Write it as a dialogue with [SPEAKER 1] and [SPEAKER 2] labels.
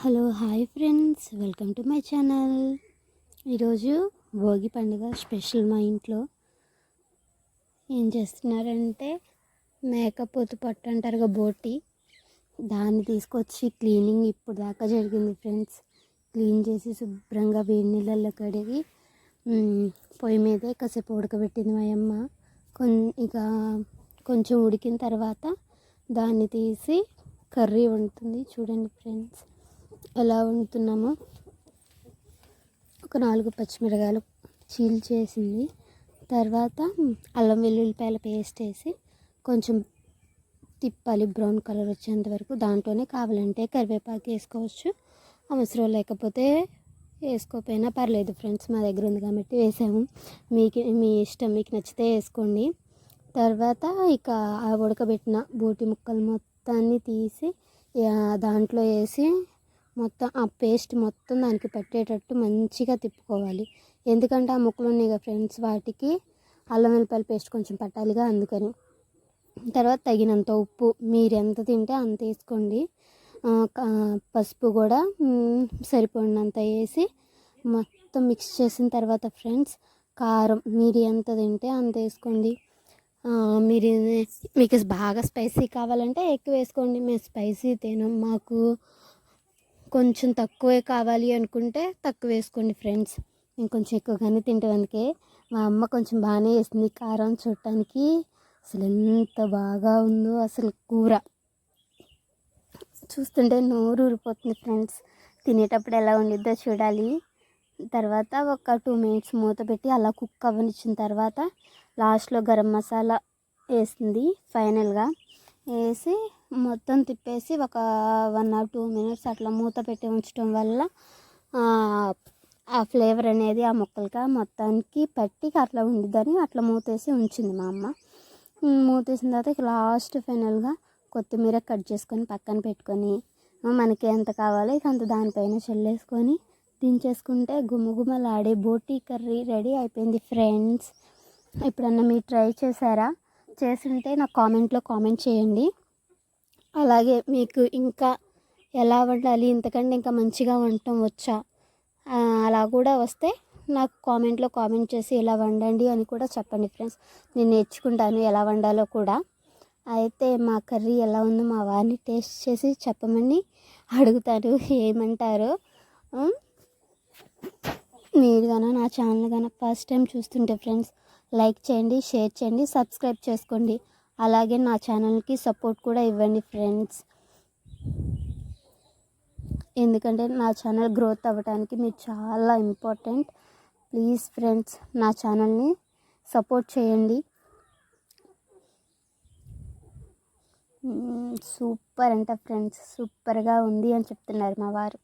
[SPEAKER 1] Hello hi friends. Welcome to my channel. ఈరోజు భోగి పండుగ special మా ఇంట్లో. ఏం చేస్తున్నారంటే మేకపోతు పట్టు అంటారుగా బోటి. దాన్ని తీసుకొచ్చి క్లీనింగ్ ఇప్పుడు దాకా జరిగింది ఫ్రెండ్స్. క్లీన్ చేసి శుభ్రంగా వేడి నీళ్ళల్లో కడిగి పొయ్యి మీదే కాసేపు ఉడకబెట్టింది మా అమ్మ. కొన్ ఇక కొంచెం ఉడికిన తర్వాత దాన్ని తీసి కర్రీ వండుతుంది. చూడండి ఫ్రెండ్స్. ఎలా వండుతున్నామో ఒక నాలుగు పచ్చిమిరకాయలు చీల్ చేసింది. తర్వాత అల్లం వెల్లుల్లిపాయల పేస్ట్ వేసి కొంచెం తిప్పాలి. బ్రౌన్ కలర్ వచ్చేంత వరకు దాంట్లోనే కావాలంటే కరివేపాకు వేసుకోవచ్చు. అవసరం లేకపోతే వేసుకోకపోయినా పర్లేదు ఫ్రెండ్స్ మా దగ్గర ఉంది కాబట్టి వేసాము. మీకు మీ ఇష్టం మీకు నచ్చితే వేసుకోండి. తర్వాత ఇక ఆ ఉడకబెట్టిన బూటి ముక్కలు మొత్తాన్ని తీసి దాంట్లో వేసి మొత్తం ఆ పేస్ట్ మొత్తం దానికి పట్టేటట్టు మంచిగా తిప్పుకోవాలి. ఎందుకంటే ఆ ముక్కలు ఉన్నాయి కదా ఫ్రెండ్స్ వాటికి అల్లం వెల్లిపాయల పేస్ట్ కొంచెం పట్టాలిగా అందుకని. తర్వాత తగినంత ఉప్పు మీరు ఎంత తింటే అంత వేసుకోండి. పసుపు కూడా సరిపడినంత వేసి మొత్తం మిక్స్ చేసిన తర్వాత ఫ్రెండ్స్ కారం మీరు ఎంత తింటే అంత వేసుకోండి. మీరు మీకు బాగా స్పైసీ కావాలంటే ఎక్కువ వేసుకోండి. మేము స్పైసీ తినం. మాకు కొంచెం తక్కువే కావాలి అనుకుంటే తక్కువ వేసుకోండి ఫ్రెండ్స్. నేను కొంచెం ఎక్కువగానే తింటానికి మా అమ్మ కొంచెం బాగానే వేసింది కారం చూడటానికి అసలు ఎంత బాగా ఉందో అసలు కూర. చూస్తుంటే నోరు ఊరిపోతుంది ఫ్రెండ్స్. తినేటప్పుడు ఎలా ఉండిద్దో చూడాలి. తర్వాత ఒక టూ మినిట్స్ మూత పెట్టి అలా కుక్ అవ్వనిచ్చిన తర్వాత లాస్ట్లో గరం మసాలా వేసింది ఫైనల్గా. వేసి మొత్తం తిప్పేసి ఒక వన్ ఆర్ టూ మినిట్స్ అట్లా మూత పెట్టి ఉంచడం వల్ల ఆ ఫ్లేవర్ అనేది ఆ మొక్కలకి మొత్తానికి పట్టి అట్లా ఉండిద్దని అట్లా మూతేసి ఉంచింది మా అమ్మ. మూతేసిన తర్వాత లాస్ట్ ఫైనల్గా కొత్తిమీర కట్ చేసుకొని పక్కన పెట్టుకొని మనకి ఎంత కావాలో ఇక అంత దానిపైన చల్లేసుకొని దించేసుకుంటే గుమగుమలాడే బోటీ కర్రీ రెడీ అయిపోయింది ఫ్రెండ్స్. ఎప్పుడన్నా మీరు ట్రై చేశారా? చేసింటే నాకు కామెంట్లో కామెంట్ చేయండి. అలాగే మీకు ఇంకా ఎలా వండాలి ఇంతకంటే ఇంకా మంచిగా వండటం వచ్చా అలా కూడా వస్తే నాకు కామెంట్లో కామెంట్ చేసి ఎలా వండండి అని కూడా చెప్పండి ఫ్రెండ్స్. నేను నేర్చుకుంటాను ఎలా వండాలో కూడా. అయితే మా కర్రీ ఎలా ఉందో మా వారిని టేస్ట్ చేసి చెప్పమని అడుగుతారు. ఏమంటారు మీరు కనుక నా ఛానల్ కన్నా ఫస్ట్ టైం చూస్తుంటే ఫ్రెండ్స్ లైక్ చేయండి షేర్ చేయండి సబ్స్క్రైబ్ చేసుకోండి. అలాగే నా ఛానల్కి సపోర్ట్ కూడా ఇవ్వండి ఫ్రెండ్స్. ఎందుకంటే నా ఛానల్ గ్రోత్ అవ్వడానికి మీరు చాలా ఇంపార్టెంట్. ప్లీజ్ ఫ్రెండ్స్ నా ఛానల్ని సపోర్ట్ చేయండి. సూపర్ అంట ఫ్రెండ్స్ సూపర్గా ఉంది అని చెప్తున్నారు మా వారు.